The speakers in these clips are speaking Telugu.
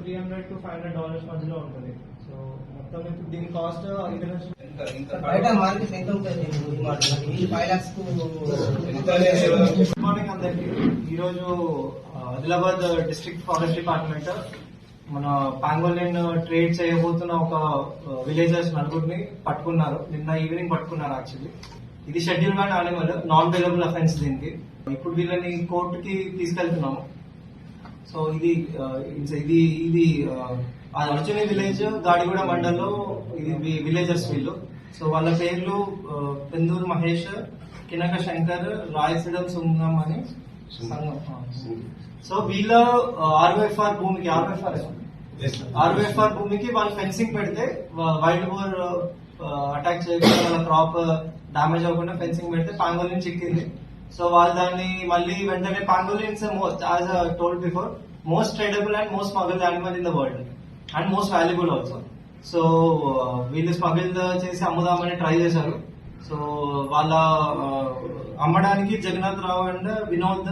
Three hundred to five hundred dollars మధ్యలో ఉంటుంది. సో మొత్తం ఇప్పుడు దీని కాస్ట్ ఇంటర్నేషనల్ ఇంకా ఇంకా. బయట మార్కెట్ ఎంత ఉంటుంది ఈ మార్కెట్ ఈ ఫైవ్ లాక్స్కు గుడ్ మార్నింగ్ అందరికి. ఈరోజు ఆదిలాబాద్ డిస్ట్రిక్ట్ ఫారెస్ట్ డిపార్ట్మెంట్ మన పాంగోలియన్ ట్రేడ్ చేయబోతున్న ఒక విలేజర్స్ నలుగురిని పట్టుకున్నారు. నిన్న ఈవినింగ్ పట్టుకున్నారు యాక్చువల్లీ ఇది షెడ్యూల్ గాని యానిమల్ నాన్ బెలబుల్ అఫెన్స్ దీనికి. ఇప్పుడు వీళ్ళని కోర్టుకి తీసుకెళ్తున్నాము. సో ఇది ఇది- ఇది అర్జుని విలేజ్ గాడిగూడ మండల్లో ఇది విలేజర్స్ వీళ్ళు. సో వాళ్ళ పేర్లు పెందూరు మహేష్ కినక శంకర్ రాయసిడం సుంగం అని. సో వీళ్ళ ఆర్వైఎఫ్ఆర్ భూమికి ఆర్వైఎఫ్ఆర్ ఆర్వైఎఫ్ఆర్ భూమికి వాళ్ళు ఫెన్సింగ్ పెడితే వైల్డ్ బోర్ అటాక్ చేయకుండా వాళ్ళ క్రాప్ డామేజ్ అవ్వకుండా ఫెన్సింగ్ పెడితే పాంగోలిన్ చిక్కింది. సో వాళ్ళు దాన్ని మళ్ళీ వెంటనే pangolins most as told before most tradable and most smuggled animal in the world and most valuable also so వీళ్ళు స్మగిల్ చేసి అమ్ముదామని ట్రై చేశారు. సో వాళ్ళ uh, అమ్మడానికి జగన్నాథ్ రావు అండ్ వినోద్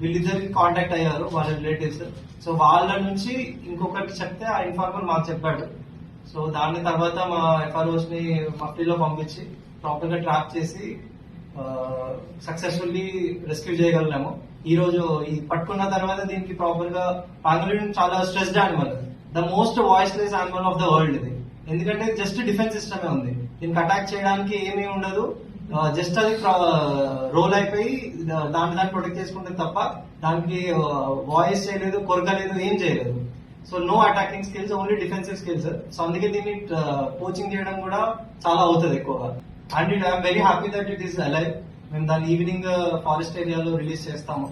వీళ్ళిద్దరికి కాంటాక్ట్ అయ్యారు వాళ్ళ రిలేటివ్స్ సో వాళ్ళ నుంచి ఇంకొకరికి చెప్తే ఆ ఇన్ఫార్మర్ మాకు చెప్పాడు. సో దాని తర్వాత మా ఎఫ్ఆర్ఓస్ని మఫ్టీలో పంపించి ప్రాపర్గా ట్రాప్ చేసి సక్సెస్ఫుల్లీ రెస్క్యూ చేయగలిగాము ఈ రోజు ఈ పట్టుకున్న తర్వాత దీనికి ప్రాపర్గా పాంగులిన్ చాలా stressed animal the most voiceless animal of the world ఇది. ఎందుకంటే జస్ట్ డిఫెన్స్ సిస్టమే ఉంది. దీనికి అటాక్ చేయడానికి ఏమీ ఉండదు. జస్ట్ అది రోల్ అయిపోయి దా- దాన్ని దాన్ని ప్రొటెక్ట్ చేసుకుంటే తప్ప దానికి వాయిస్ చేయలేదు కొరకలేదు ఏం చేయలేదు. So no attacking skills only defensive skills so అందుకే దీన్ని కోచింగ్ చేయడం కూడా చాలా అవుతుంది ఎక్కువగా. And I'm very happy that it is alive మేము దాన్ని ఈవినింగ్ ఫారెస్ట్ ఏరియాలో రిలీజ్ చేస్తాము.